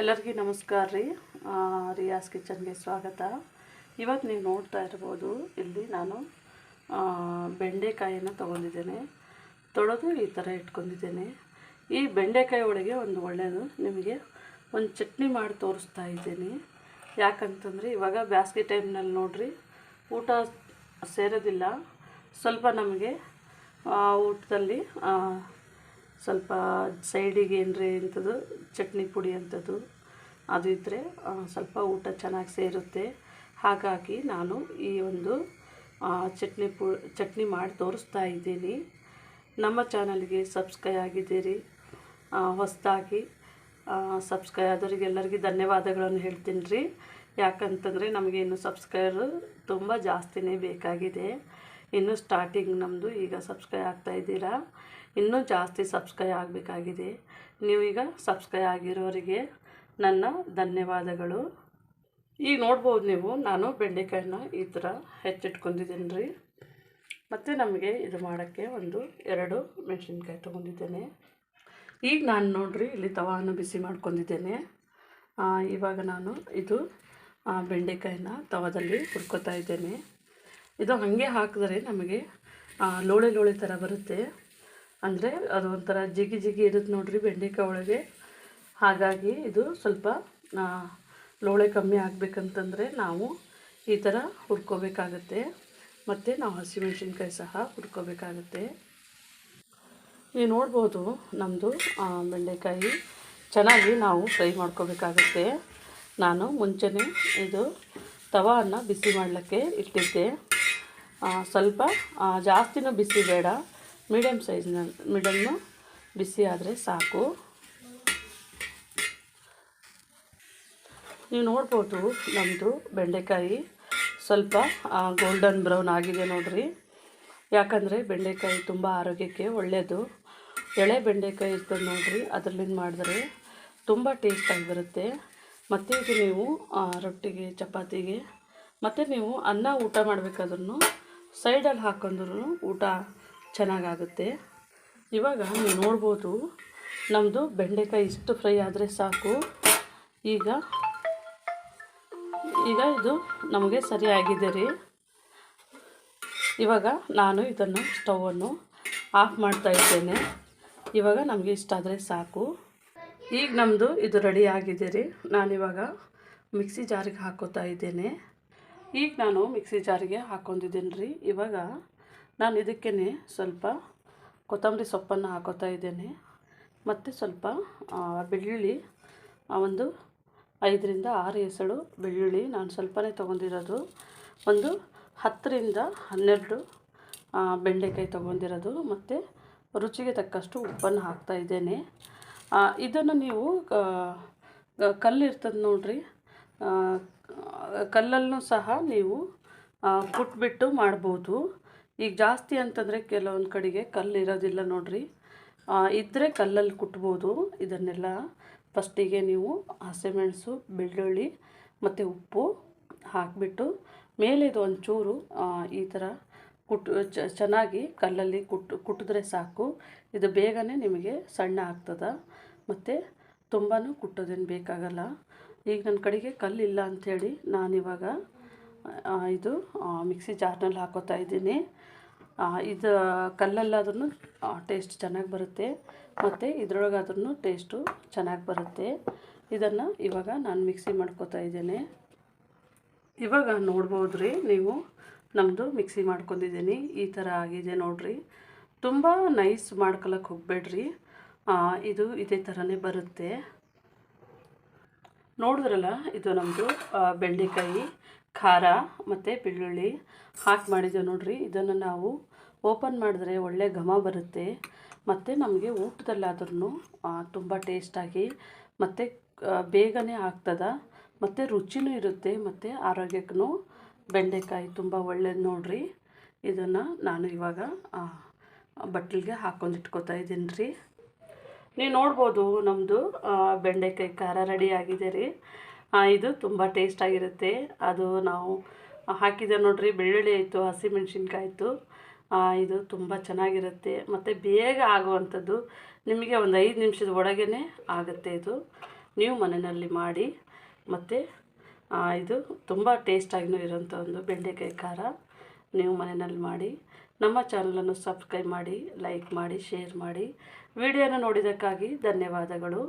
ಎಲ್ಲರಿಗೂ ನಮಸ್ಕಾರ ರೀ. ರಿಯಾಸ್ ಕಿಚನ್ಗೆ ಸ್ವಾಗತ. ಇವತ್ತು ನೀವು ನೋಡ್ತಾ ಇರ್ಬೋದು, ಇಲ್ಲಿ ನಾನು ಬೆಂಡೆಕಾಯಿನ ತೊಗೊಂಡಿದ್ದೇನೆ. ತೊಳೆದು ಈ ಥರ ಇಟ್ಕೊಂಡಿದ್ದೇನೆ. ಈ ಬೆಂಡೆಕಾಯಿ ಒಳಗೆ ಒಂದು ಒಳ್ಳೆಯದು ನಿಮಗೆ ಒಂದು ಚಟ್ನಿ ಮಾಡಿ ತೋರಿಸ್ತಾ ಇದ್ದೀನಿ. ಯಾಕಂತಂದರೆ ಇವಾಗ ಬ್ಯಾಸ್ಗೆ ಟೈಮ್ನಲ್ಲಿ ನೋಡಿರಿ, ಊಟ ಸೇರೋದಿಲ್ಲ. ಸ್ವಲ್ಪ ನಮಗೆ ಊಟದಲ್ಲಿ ಸ್ವಲ್ಪ ಸೈಡಿಗೆ ಏನರೇ ಇಂಥದ್ದು, ಚಟ್ನಿ ಪುಡಿ ಅಂಥದ್ದು, ಅದು ಇದ್ದರೆ ಸ್ವಲ್ಪ ಊಟ ಚೆನ್ನಾಗಿ ಸೇರುತ್ತೆ. ಹಾಗಾಗಿ ನಾನು ಈ ಒಂದು ಚಟ್ನಿ ಪು, ಚಟ್ನಿ ಮಾಡಿ ತೋರಿಸ್ತಾ ಇದ್ದೀನಿ. ನಮ್ಮ ಚಾನಲ್ಗೆ ಸಬ್ಸ್ಕ್ರೈ ಆಗಿದ್ದೀರಿ ಹೊಸದಾಗಿ ಸಬ್ಸ್ಕ್ರೈ ಆದವರಿಗೆಲ್ಲರಿಗೂ ಧನ್ಯವಾದಗಳನ್ನು ಹೇಳ್ತೀನಿ ರೀ ಯಾಕಂತಂದರೆ ನಮಗೆ ಇನ್ನು ಸಬ್ಸ್ಕ್ರೈಬರ್ ತುಂಬ ಜಾಸ್ತಿನೇ ಬೇಕಾಗಿದೆ. ಇನ್ನು ಸ್ಟಾರ್ಟಿಂಗ್ ನಮ್ಮದು ಈಗ ಸಬ್ಸ್ಕ್ರೈ ಆಗ್ತಾ ಇದ್ದೀರಾ? ಇನ್ನೂ ಜಾಸ್ತಿ ಸಬ್ಸ್ಕ್ರೈ ಆಗಬೇಕಾಗಿದೆ. ನೀವು ಈಗ ಸಬ್ಸ್ಕ್ರೈ ಆಗಿರೋರಿಗೆ ನನ್ನ ಧನ್ಯವಾದಗಳು. ಈಗ ನೋಡ್ಬೋದು ನೀವು, ನಾನು ಬೆಂಡೆಕಾಯನ್ನ ಈ ಥರ ಹೆಚ್ಚಿಟ್ಕೊಂಡಿದ್ದೀನಿ ರೀ ಮತ್ತು ನಮಗೆ ಇದು ಮಾಡೋಕ್ಕೆ ಒಂದು ಎರಡು ಮೆಣಸಿನ್ಕಾಯಿ ತೊಗೊಂಡಿದ್ದೇನೆ. ಈಗ ನಾನು ನೋಡಿರಿ, ಇಲ್ಲಿ ತವಾನ ಬಿಸಿ ಮಾಡ್ಕೊಂಡಿದ್ದೇನೆ. ಇವಾಗ ನಾನು ಇದು ಬೆಂಡೆಕಾಯಿನ ತವಾದಲ್ಲಿ ಹುರ್ಕೋತಾ ಇದ್ದೇನೆ. ಇದು ಹಾಗೆ ಹಾಕಿದ್ರೆ ನಮಗೆ ಲೋಳೆ ಲೋಳೆ ಥರ ಬರುತ್ತೆ. ಅಂದರೆ ಅದು ಒಂಥರ ಜಿಗಿ ಜಿಗಿ ಇರುತ್ತೆ ನೋಡಿರಿ ಬೆಂಡೆಕಾಯಿ ಒಳಗೆ. ಹಾಗಾಗಿ ಇದು ಸ್ವಲ್ಪ ಲೋಳೆ ಕಮ್ಮಿ ಆಗಬೇಕಂತಂದರೆ ನಾವು ಈ ಥರ ಹುರ್ಕೋಬೇಕಾಗತ್ತೆ. ಮತ್ತು ನಾವು ಹಸಿಮೆಣ್ಸಿನ್ಕಾಯಿ ಸಹ ಹುರ್ಕೋಬೇಕಾಗತ್ತೆ. ನೀವು ನೋಡ್ಬೋದು ನಮ್ಮದು ಬೆಂಡೆಕಾಯಿ ಚೆನ್ನಾಗಿ ನಾವು ಫ್ರೈ ಮಾಡ್ಕೋಬೇಕಾಗತ್ತೆ. ನಾನು ಮುಂಚೆನೇ ಇದು ತವಾನ ಬಿಸಿ ಮಾಡಲಿಕ್ಕೆ ಇಟ್ಟಿದ್ದೆ. ಸ್ವಲ್ಪ ಜಾಸ್ತಿನೂ ಬಿಸಿ ಬೇಡ. ಮೀಡಿಯಮ್ ಸೈಜ್ನ ಮಿಡಲ್ನು ಬಿಸಿ ಆದರೆ ಸಾಕು. ನೀವು ನೋಡ್ಬೋದು ನಮ್ಮದು ಬೆಂಡೆಕಾಯಿ ಸ್ವಲ್ಪ ಗೋಲ್ಡನ್ ಬ್ರೌನ್ ಆಗಿದೆ ನೋಡ್ರಿ. ಯಾಕಂದರೆ ಬೆಂಡೆಕಾಯಿ ತುಂಬ ಆರೋಗ್ಯಕ್ಕೆ ಒಳ್ಳೆಯದು ಎಳೆ ಬೆಂಡೆಕಾಯಿ ಇರ್ತದೆ ನೋಡ್ರಿ, ಅದರಲ್ಲಿಂದ ಮಾಡಿದ್ರೆ ತುಂಬ ಟೇಸ್ಟಾಗಿ ಬರುತ್ತೆ. ಮತ್ತು ಇದು ನೀವು ರೊಟ್ಟಿಗೆ, ಚಪಾತಿಗೆ, ಮತ್ತು ನೀವು ಅನ್ನ ಊಟ ಮಾಡಬೇಕಾದ್ರೂ ಸೈಡಲ್ಲಿ ಹಾಕೊಂಡ್ರು ಊಟ ಚೆನ್ನಾಗಾಗುತ್ತೆ. ಇವಾಗ ನೀವು ನೋಡ್ಬೋದು ನಮ್ಮದು ಬೆಂಡೆಕಾಯಿ ಇಷ್ಟು ಫ್ರೈ ಆದರೆ ಸಾಕು. ಈಗ ಈಗ ಇದು ನಮಗೆ ಸರಿಯಾಗಿದೆ ರೀ. ಇವಾಗ ನಾನು ಇದನ್ನು ಸ್ಟವನ್ನು ಆಫ್ ಮಾಡ್ತಾ ಇದ್ದೇನೆ. ಇವಾಗ ನಮಗೆ ಇಷ್ಟ ಆದರೆ ಸಾಕು. ಈಗ ನಮ್ಮದು ಇದು ರೆಡಿ ಆಗಿದೆ ರೀ. ನಾನಿವಾಗ ಮಿಕ್ಸಿ ಜಾರಿಗೆ ಹಾಕೋತಾ ಇದ್ದೇನೆ. ಈಗ ನಾನು ಮಿಕ್ಸಿ ಜಾರಿಗೆ ಹಾಕೊಂಡಿದ್ದೀನಿ ರೀ. ಇವಾಗ ನಾನು ಇದಕ್ಕೇ ಸ್ವಲ್ಪ ಕೊತ್ತಂಬರಿ ಸೊಪ್ಪನ್ನು ಹಾಕೋತಾ ಇದ್ದೇನೆ. ಮತ್ತು ಸ್ವಲ್ಪ ಬೆಳ್ಳುಳ್ಳಿ ಒಂದು ಐದರಿಂದ ಆರು ಎಸಳು ಬೆಳ್ಳುಳ್ಳಿ ನಾನು ಸ್ವಲ್ಪನೇ ತೊಗೊಂಡಿರೋದು. ಒಂದು ಹತ್ತರಿಂದ ಹನ್ನೆರಡು ಬೆಂಡೆಕಾಯಿ ತೊಗೊಂಡಿರೋದು. ಮತ್ತು ರುಚಿಗೆ ತಕ್ಕಷ್ಟು ಉಪ್ಪನ್ನು ಹಾಕ್ತಾ ಇದ್ದೇನೆ. ಇದನ್ನು ನೀವು ಕಲ್ಲಿರ್ತದೆ ನೋಡ್ರಿ. ಕಲ್ಲಲ್ಲೂ ಸಹ ನೀವು ಕುಟ್ಬಿಟ್ಟು ಮಾಡ್ಬೋದು. ಈಗ ಜಾಸ್ತಿ ಅಂತಂದರೆ ಕೆಲವೊಂದು ಕಡೆಗೆ ಕಲ್ಲು ಇರೋದಿಲ್ಲ ನೋಡಿರಿ. ಇದ್ದರೆ ಕಲ್ಲಲ್ಲಿ ಕುಟ್ಬೋದು ಇದನ್ನೆಲ್ಲ. ಫಸ್ಟಿಗೆ ನೀವು ಹಸಿಮೆಣಸು ಬೆಳ್ಳುಳ್ಳಿ ಮತ್ತು ಉಪ್ಪು ಹಾಕಿಬಿಟ್ಟು ಮೇಲೆ ಇದು ಒಂಚೂರು ಈ ಥರ ಕುಟ್ ಚೆನ್ನಾಗಿ ಕಲ್ಲಲ್ಲಿ ಕುಟ್, ಕುಟ್ಟಿದ್ರೆ ಸಾಕು. ಇದು ಬೇಗನೆ ನಿಮಗೆ ಸಣ್ಣ ಆಗ್ತದೆ. ಮತ್ತು ತುಂಬಾ ಕುಟ್ಟೋದೇನು ಬೇಕಾಗಲ್ಲ. ಈಗ ನನ್ನ ಕಡೆಗೆ ಕಲ್ಲಿಲ್ಲ ಅಂಥೇಳಿ ನಾನಿವಾಗ ಇದು ಮಿಕ್ಸಿ ಜಾರ್ನಲ್ಲಿ ಹಾಕೋತಾ ಇದ್ದೀನಿ. ಇದು ಕಲ್ಲಲ್ಲಾದ್ರೂ ಟೇಸ್ಟ್ ಚೆನ್ನಾಗಿ ಬರುತ್ತೆ. ಮತ್ತು ಇದ್ರೊಳಗಾದ್ರೂ ಟೇಸ್ಟು ಚೆನ್ನಾಗಿ ಬರುತ್ತೆ. ಇದನ್ನು ಇವಾಗ ನಾನು ಮಿಕ್ಸಿ ಮಾಡ್ಕೋತಾ ಇದ್ದೇನೆ. ಇವಾಗ ನೋಡ್ಬೋದು ರೀ ನೀವು ನಮ್ಮದು ಮಿಕ್ಸಿ ಮಾಡ್ಕೊಂಡಿದ್ದೀನಿ. ಈ ಥರ ಆಗಿದೆ ನೋಡ್ರಿ. ತುಂಬ ನೈಸ್ ಮಾಡ್ಕೊಳಕ್ಕೆ ಹೋಗಬೇಡ್ರಿ. ಇದು ಇದೇ ಥರನೇ ಬರುತ್ತೆ. ನೋಡಿದ್ರಲ್ಲ, ಇದು ನಮ್ಮದು ಬೆಂಡೆಕಾಯಿ. ಖಾರ ಮತ್ತು ಬೆಳ್ಳುಳ್ಳಿ ಹಾಕಿ ಮಾಡಿದ್ದೇವೆ ನೋಡ್ರಿ. ಇದನ್ನು ನಾವು ಓಪನ್ ಮಾಡಿದ್ರೆ ಒಳ್ಳೆ ಘಮ ಬರುತ್ತೆ. ಮತ್ತು ನಮಗೆ ಊಟದಲ್ಲಾದ್ರೂ ತುಂಬ ಟೇಸ್ಟಾಗಿ ಮತ್ತು ಬೇಗನೆ ಆಗ್ತದ. ಮತ್ತು ರುಚಿನೂ ಇರುತ್ತೆ, ಮತ್ತು ಆರೋಗ್ಯಕ್ಕೂ ಬೆಂಡೆಕಾಯಿ ತುಂಬ ಒಳ್ಳೇದು ನೋಡ್ರಿ. ಇದನ್ನು ನಾನು ಇವಾಗ ಬಟ್ಟಲಿಗೆ ಹಾಕೊಂಡು ಇಟ್ಕೋತಾ ಇದ್ದೀನಿ ರೀ ನೀವು ನೋಡ್ಬೋದು ನಮ್ಮದು ಬೆಂಡೆಕಾಯಿ ಖಾರ ರೆಡಿ ಆಗಿದೆ ರೀ. ಇದು ತುಂಬ ಟೇಸ್ಟಾಗಿರುತ್ತೆ ಅದು ನಾವು ಹಾಕಿದೆ ನೋಡ್ರಿ, ಬೆಳ್ಳುಳ್ಳಿ ಆಯಿತು ಹಸಿಮೆಣ್ಸಿನ್ಕಾಯಿ ಆಯಿತು ಇದು ತುಂಬ ಚೆನ್ನಾಗಿರುತ್ತೆ. ಮತ್ತು ಬೇಗ ಆಗುವಂಥದ್ದು ನಿಮಗೆ ಒಂದು ಐದು ನಿಮಿಷದ ಒಳಗೇ ಆಗುತ್ತೆ ಇದು. ನೀವು ಮನೆಯಲ್ಲಿ ಮಾಡಿ, ಮತ್ತು ಇದು ತುಂಬ ಟೇಸ್ಟಾಗಿಯೂ ಇರೋಂಥ ಒಂದು ಬೆಂಡೆಕಾಯಿ ಖಾರ ನೀವು ಮನೆಯಲ್ಲಿ ಮಾಡಿ. ನಮ್ಮ ಚಾನಲನ್ನು ಸಬ್ಸ್ಕ್ರೈಬ್ ಮಾಡಿ ಲೈಕ್ ಮಾಡಿ ಶೇರ್ ಮಾಡಿ. ವಿಡಿಯೋನ ನೋಡಿದ್ದಕ್ಕಾಗಿ ಧನ್ಯವಾದಗಳು.